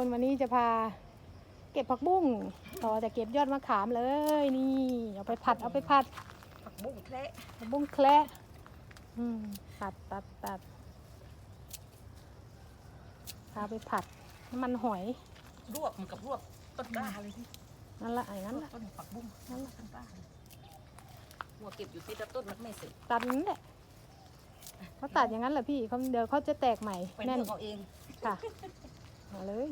คนวันนี้จะพาเก็บผักบุ้งต่อจะเก็บยอดมะขามเลยนี่เอาไปผัดเอาไปผัดผักบุ้งแคระผักบุ้งแคละอืมตัดตัดตัดเอาไปผัดน้ำมันหอยรวบเหมือนกับรวบต้นกล้าเลยที่นั่นละไอ้นั่นรวบละต้นผักบุ้งนั่นแหละต้นกล้าเลยหัวเก็บอยู่ที่ต้นมันไม่เสร็จตัดนั่นแหละเขาตัดอย่างนั้นแหละพี่เขาเดี๋ยวเขาจะแตกใหม่ไปแน่นเลือกเอาเองค่ะ มาเลย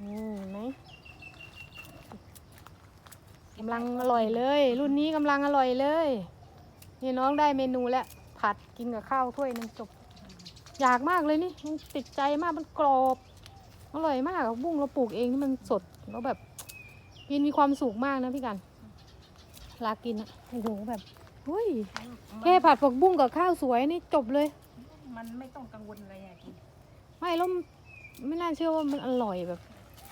นี่เห็นไหมกำลังอร่อยเลย รุ่นนี้กำลังอร่อยเลย นี่น้องได้เมนูแล้ว ผัดกินกับข้าวถ้วยหนึงจบ อยากมากเลยนี่มันติดใจมากมันกรอบ อร่อยมากบุ้งเราปลูกเองนี่มันสดแล้วแบบกินมีความสุขมากนะพี่กันลากินอะโอ้โหแบบเฮ้ยแค่ผัดผักบุ้งกับข้าวสวยนี่จบเลย มันไม่ต้องกังวลอะไรอะกินไม่แล้วไม่น่าเชื่อว่ามันอร่อยแบบ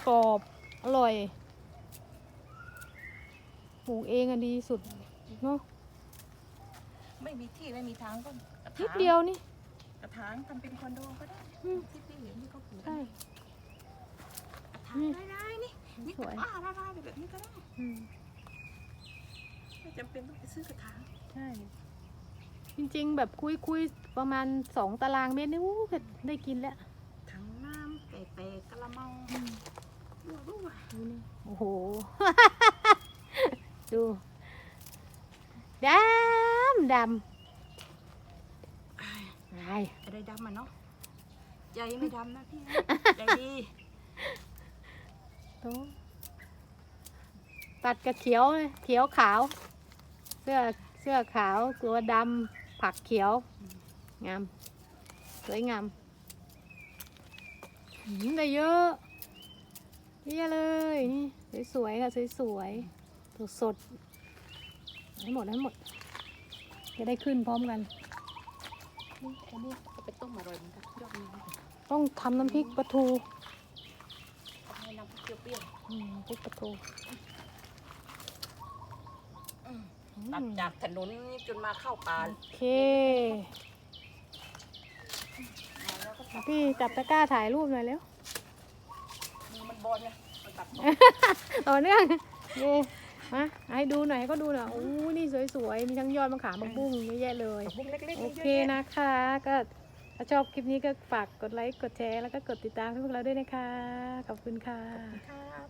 กรอบอร่อยปลูกเองอะดีสุดเนาะไม่มีที่ไม่มีทางก็กระนิถาดงเดียวนี่ กระถางทำเป็นคอนโดก็ได้อืม ที่พี่เห็นที่เขาปลูกใช่กระถางได้ได้นี่นี่สวยอ่าได้ได้แบบนี้ก็ได้อืมไม่จำเป็นต้องไปซื้อกระถางใช่ จริงๆ แบบคุยคุยๆประมาณสองตารางเมตรนี่อู้เผ็ดได้กินแล้วถังน้ำเปะๆกระมังดูดูอะดูนี่โอ้โห ดูดำดำไอ้อะไรดำอะเนาะใจไม่ดำนะพี่นะใจดีโต๊ะตัดกับเขียวเลยเขียวขาว เสื้อเสื้อขาวตัวดำ ผักเขียว งาม สวยงามหืมได้เยอะเยอะเลยนี่สวยๆค่ะสวยๆสดๆให้หมดให้หมด จะได้ขึ้นพร้อมกันนี่อันนี้ก็ไปต้มอร่อยเหมือนกันยอดนี้ต้องทำน้ำพริกปลาทูทำให้น้ำเปรี้ยวอืมพริกปลาทูๆอืม ตัดจากถนนนี่จนมาเข้าป่าโอเคมาแล้วก็ตัดพี่จับตะกร้าถ่ายรูปหน่อยเร็ว มือมันบอลไงมันตัดบอลต่อเนื่องเย่มาให้ดูหน่อยให้ก็ดูหน่อยโอ้นี่สวยๆ มีทั้งยอดมะขามมะบุ้งเยอะแยะเลยกับบุ้งเล็กๆโอนี่เคยอะแยะนะคะ ก็ถ้าชอบคลิปนี้ก็ฝากกดไลค์ กดแชร์ แล้วก็กดติดตามให้พวกเราด้วยนะคะ ขอบคุณค่ะ ครับ